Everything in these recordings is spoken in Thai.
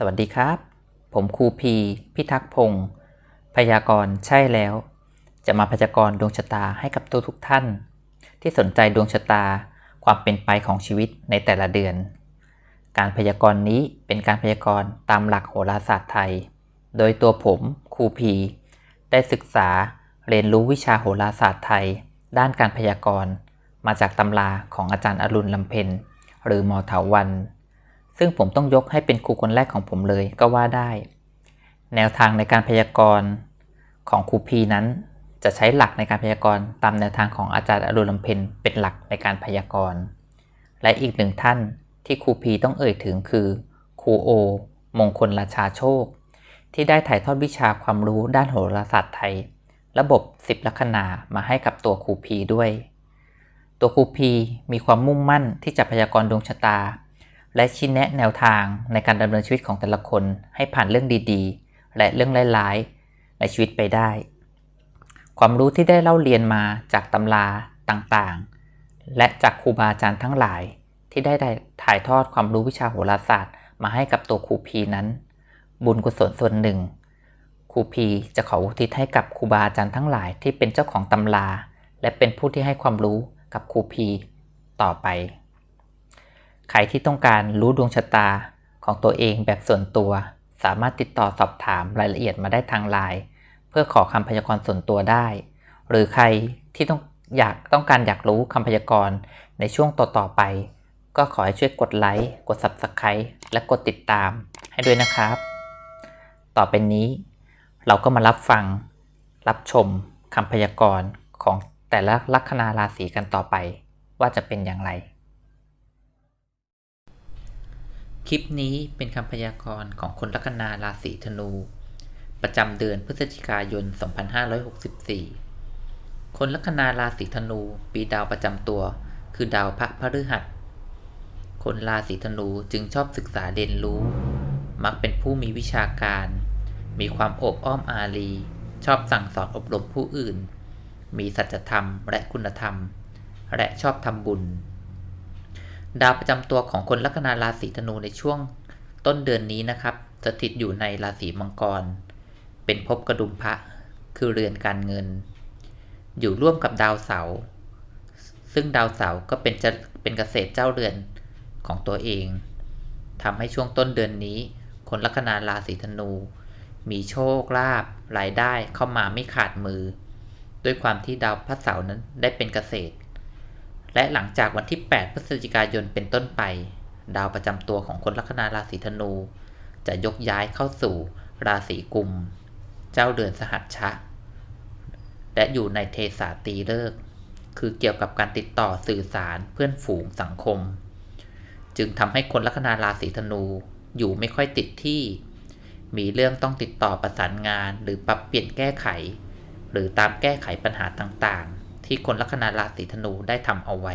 สวัสดีครับ ผมครูพี พิทักษ์พงศ์พยากรณ์ใช่แล้ว จะมาพยากรณ์ดวงชะตาให้กับตัวทุกท่าน ที่สนใจดวงชะตาความเป็นไปของชีวิตในแต่ละเดือน การพยากรณ์นี้เป็นการพยากรณ์ตามหลักโหราศาสตร์ไทย โดยตัวผมครูพี ได้ศึกษาเรียนรู้วิชาโหราศาสตร์ไทย ด้านการพยากรณ์ มาจากตำราของอาจารย์อรุณลำเพ็ญหรือหมอเถาวัน ซึ่งผมต้องยกให้เป็นครูคนแรกของผมเลยก็ว่าได้ แนวทางในการพยากรณ์ของครูพีนั้น จะใช้หลักในการพยากรณ์ตามแนวทางของอาจารย์อรุณลำเพ็ญเป็นหลักในการพยากรณ์และอีกหนึ่งท่านที่ครูพีต้องเอ่ยถึงคือครูโอ มงคลราชาโชค ที่ได้ถ่ายทอดวิชาความรู้ด้านโหราศาสตร์ไทย ระบบ10ลัคนามาให้กับตัวครูพีด้วย ตัวครูพีมีความมุ่งมั่นที่จะพยากรณ์ดวงชะตา และชี้แนะแนวทางในการดำเนินชีวิตของแต่ละคนให้ผ่านเรื่องดีๆ และเรื่องร้ายๆ ในชีวิตไปได้ ความรู้ที่ได้เล่าเรียนมาจากตำราต่างๆ และจากครูบาอาจารย์ทั้งหลาย ที่ได้ถ่ายทอดความรู้วิชาโหราศาสตร์ มาให้กับตัวครูพีนั้น บุญกุศลส่วนหนึ่งครูพีจะขออุทิศให้กับครูบาอาจารย์ทั้งหลายที่เป็นเจ้าของตำรา และเป็นผู้ที่ให้ความรู้กับครูพีต่อไป ใครที่ต้องการรู้ดวงชะตาของตัวเองแบบส่วนตัว สามารถติดต่อสอบถามรายละเอียดมาได้ทางไลน์เพื่อขอคำพยากรณ์ส่วนตัวได้ หรือใครที่ต้องอยากต้องการอยากรู้คำพยากรณ์ในช่วงต่อๆไป ก็ขอให้ช่วยกดไลค์กด Subscribe และกดติดตามให้ด้วยนะครับ ต่อไปนี้ เราก็มารับฟัง รับชมคำพยากรณ์ของแต่ละลัคนาราศีกันต่อไป ว่าจะเป็นอย่างไร คลิปนี้เป็นคำพยากรณ์ของคนลัคนาราศีธนู ประจำเดือนพฤศจิกายน 2564 คนลัคนาราศีธนูปีดาวประจำตัว คือดาวพระพฤหัส คนราศีธนูจึงชอบศึกษาเรียนรู้ มักเป็นผู้มีวิชาการ มีความอบอ้อมอารี ชอบสั่งสอนอบรมผู้อื่น มีสัจธรรมและคุณธรรม และชอบทำบุญ ดาวประจำตัวของคนลัคนาราศีธนูในช่วงต้นเดือนนี้นะครับสถิตอยู่ในราศีมังกร เป็นภพกระดุมพระคือเรือนการเงิน อยู่ร่วมกับดาวเสาร์ซึ่งดาวเสาร์ก็เป็นจะเป็นเกษตรเจ้าเรือนของตัวเองทำให้ช่วงต้นเดือนนี้ คนลัคนาราศีธนู มีโชคลาภรายได้เข้ามาไม่ขาดมือ ด้วยความที่ดาวพระเสาร์นั้นได้เป็นเกษตร และหลังจากวันที่ 8 พฤศจิกายนเป็นต้นไป ดาวประจำตัวของคนลัคนาราศีธนู จะยกย้ายเข้าสู่ราศีกุม เจ้าเดือนสหัชชะ และอยู่ในเทสาตีเลิก คือเกี่ยวกับการติดต่อสื่อสารเพื่อนฝูงสังคม จึงทำให้คนลัคนาราศีธนูอยู่ไม่ค่อยติดที่ มีเรื่องต้องติดต่อประสานงานหรือปรับเปลี่ยนแก้ไข หรือตามแก้ไขปัญหาต่างๆ ที่คนลัคนาราศีธนูได้ทำเอาไว้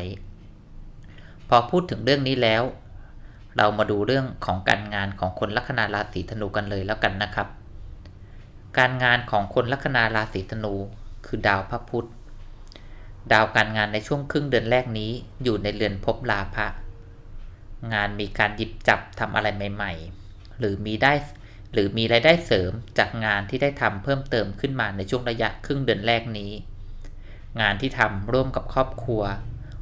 พอพูดถึงเรื่องนี้แล้ว เรามาดูเรื่องของการงานของคนลัคนาราศีธนูกันเลยแล้วกันนะครับ การงานของคนลัคนาราศีธนู คือดาวพระพุธดาวการงานในช่วงครึ่งเดือนแรกนี้อยู่ในเรือนภพลาภะงานมีการหยิบจับทำอะไรใหม่ ๆ หรือมีได้หรือมีรายได้เสริมจากงานที่ได้ทำเพิ่มเติมขึ้นมาในช่วงระยะครึ่งเดือนแรกนี้ งานที่ทำร่วมกับครอบครัว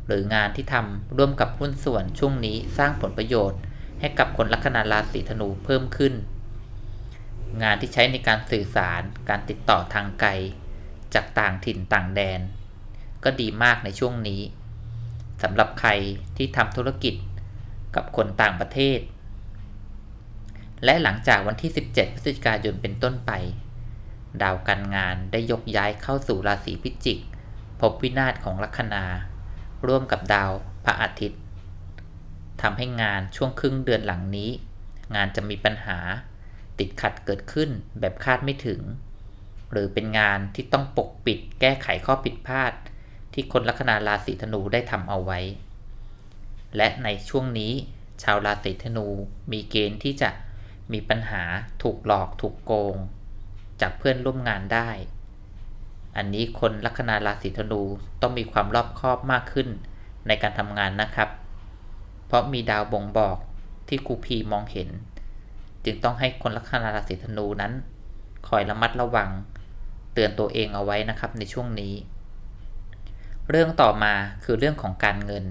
หรืองานที่ทำร่วมกับหุ้นส่วนช่วงนี้สร้างผลประโยชน์ ให้กับคนลัคนาราศีธนูเพิ่มขึ้น งานที่ใช้ในการสื่อสารการติดต่อทางไกล จากต่างถิ่นต่างแดน ก็ดีมากในช่วงนี้สำหรับใครที่ทำธุรกิจกับคนต่างประเทศ และหลังจากวันที่ 17 พฤศจิกายนเป็นต้นไป ดาวการงานได้ยกย้ายเข้าสู่ราศีพิจิก พบวินาศของลัคนา ร่วมกับดาวพระอาทิตย์ทำให้งานช่วงครึ่งเดือนหลังนี้ งานจะมีปัญหาติดขัดเกิดขึ้นแบบคาดไม่ถึง หรือเป็นงานที่ต้องปกปิดแก้ไขข้อผิดพลาด ที่คนลัคนาราศีธนูได้ทำเอาไว้ และในช่วงนี้ชาวราศีธนูมีเกณฑ์ที่จะมีปัญหาถูกหลอกถูกโกง จากเพื่อนร่วมงานได้ อันนี้คนลัคนาราศีธนูต้องมีความรอบคอบมากขึ้นในการทำงานนะครับ เพราะมีดาวบ่งบอกที่ครูพีมองเห็น จึงต้องให้คนลัคนาราศีธนูนั้น คอยระมัดระวัง เตือนตัวเองเอาไว้นะครับในช่วงนี้ เรื่องต่อมาคือเรื่องของการเงิน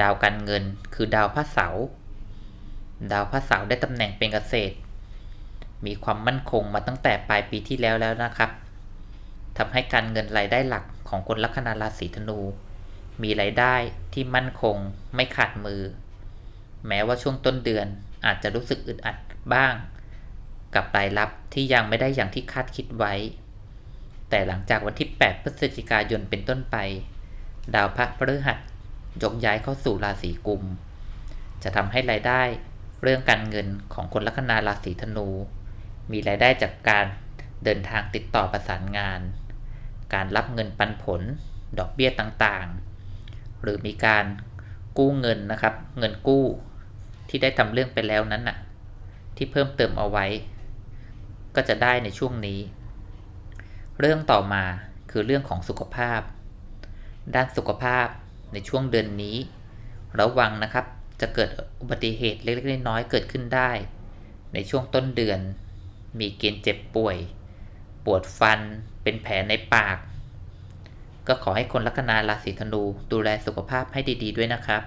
ดาวการเงินคือดาวพระเสาร์ดาวพระเสาร์ได้ตำแหน่งเป็นเกษตร มีความมั่นคงมาตั้งแต่ปลายปีที่แล้วแล้วนะครับ ทำให้การเงินรายได้หลักของคนลัคนาราศีธนู มีรายได้ที่มั่นคงไม่ขาดมือ แม้ว่าช่วงต้นเดือนอาจจะรู้สึกอึดอัดบ้าง กับรายรับที่ยังไม่ได้อย่างที่คาดคิดไว้ แต่หลังจากวันที่ 8 พฤศจิกายนเป็นต้นไป ดาวพระพฤหัสยกย้ายเข้าสู่ราศีกุม จะทำให้รายได้เรื่องการเงินของคนลัคนาราศีธนู มีรายได้จากการเดินทางติดต่อประสานงาน การรับเงินปันผล ดอกเบี้ยต่างๆ หรือมีการกู้เงินนะครับ เงินกู้ที่ได้ทำเรื่องไปแล้วนั้นน่ะ ที่เพิ่มเติมเอาไว้ ก็จะได้ในช่วงนี้ เรื่องต่อมาคือเรื่องของสุขภาพ ด้านสุขภาพในช่วงเดือนนี้ ระวังนะครับจะเกิดอุบัติเหตุเล็กๆน้อยๆเกิดขึ้นได้ ในช่วงต้นเดือน มีเกณฑ์เจ็บป่วย ปวดฟัน เป็นแผลในปาก ก็ขอให้คนลัคนาราศีธนูดูแลสุขภาพให้ดี ๆ ด้วยนะครับ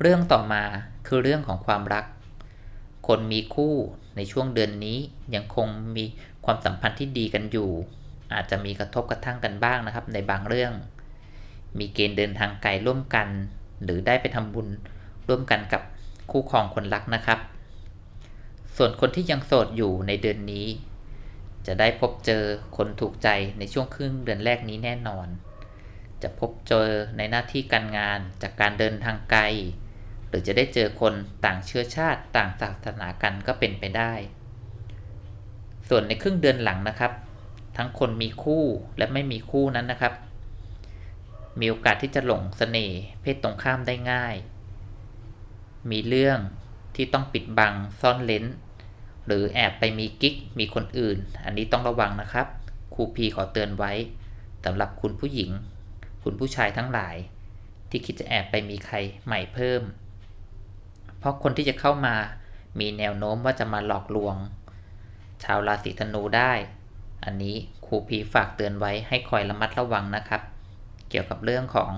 เรื่องต่อมาคือเรื่องของความรัก คนมีคู่ในช่วงเดือนนี้ยังคงมีความสัมพันธ์ที่ดีกันอยู่ อาจจะมีกระทบกระทั่งกันบ้างนะครับในบางเรื่อง มีเกณฑ์เดินทางไกลร่วมกัน หรือได้ไปทำบุญร่วมกันกับคู่ครองคนรักนะครับ ส่วนคนที่ยังโสดอยู่ในเดือนนี้ จะได้พบเจอคนถูกใจในช่วงครึ่งเดือนแรกนี้แน่นอน จะพบเจอในหน้าที่การงานจากการเดินทางไกล หรือจะได้เจอคนต่างเชื้อชาติต่างศาสนากันก็เป็นไปได้ ส่วนในครึ่งเดือนหลังนะครับ ทั้งคนมีคู่และไม่มีคู่นั้นนะครับ มีโอกาสที่จะหลงเสน่ห์เพศตรงข้ามได้ง่าย มีเรื่องที่ต้องปิดบังซ่อนเลน หรือแอบไปมีกิ๊กมีคนอื่น อันนี้ต้องระวังนะครับครูพีขอเตือนไว้สำหรับคุณผู้หญิง คุณผู้ชายทั้งหลาย ที่คิดจะแอบไปมีใครใหม่เพิ่ม เพราะคนที่จะเข้ามามีแนวโน้มว่าจะมาหลอกลวง ชาวราศีธนูได้ อันนี้ครูพีฝากเตือนไว้ให้คอยระมัดระวังนะครับ เกี่ยวกับเรื่องของ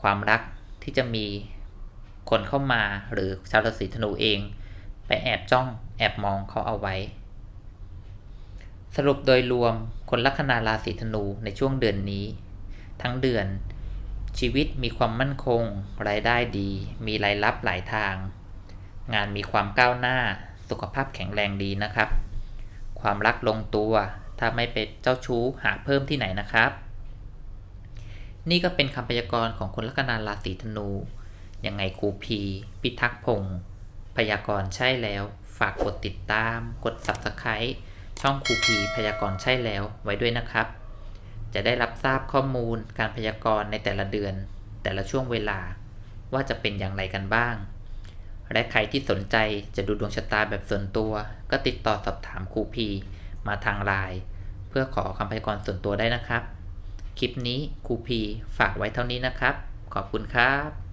ความรักที่จะมีคนเข้ามาหรือชาวราศีธนูเอง ไปแอบจ้องแอบมองเขาเอาไว้ สรุปโดยรวมคนลัคนาราศีธนูในช่วงเดือนนี้ ทั้งเดือน ชีวิตมีความมั่นคง รายได้ดี มีรายรับหลายทาง งานมีความก้าวหน้า สุขภาพแข็งแรงดีนะครับ ความรักลงตัว ถ้าไม่เป็นเจ้าชู้หาเพิ่มที่ไหนนะครับ นี่ก็เป็นคำพยากรณ์ของคนลัคนาราศีธนูยังไงครูพี พิทักษ์พงศ์ พยากรณ์ใช่แล้ว ฝากกดติดตาม กด subscribe ช่องครูพีพยากรณ์ใช่แล้วไว้ด้วยนะครับ จะได้รับทราบข้อมูลการพยากรณ์ในแต่ละเดือน แต่ละช่วงเวลา ว่าจะเป็นอย่างไรกันบ้าง และใครที่สนใจจะดูดวงชะตาแบบส่วนตัว ก็ติดต่อสอบถามครูพีมาทางไลน์เพื่อขอคำพยากรณ์ส่วนตัวได้นะครับ คลิปนี้ครูพีฝากไว้เท่านี้นะครับ ขอบคุณครับ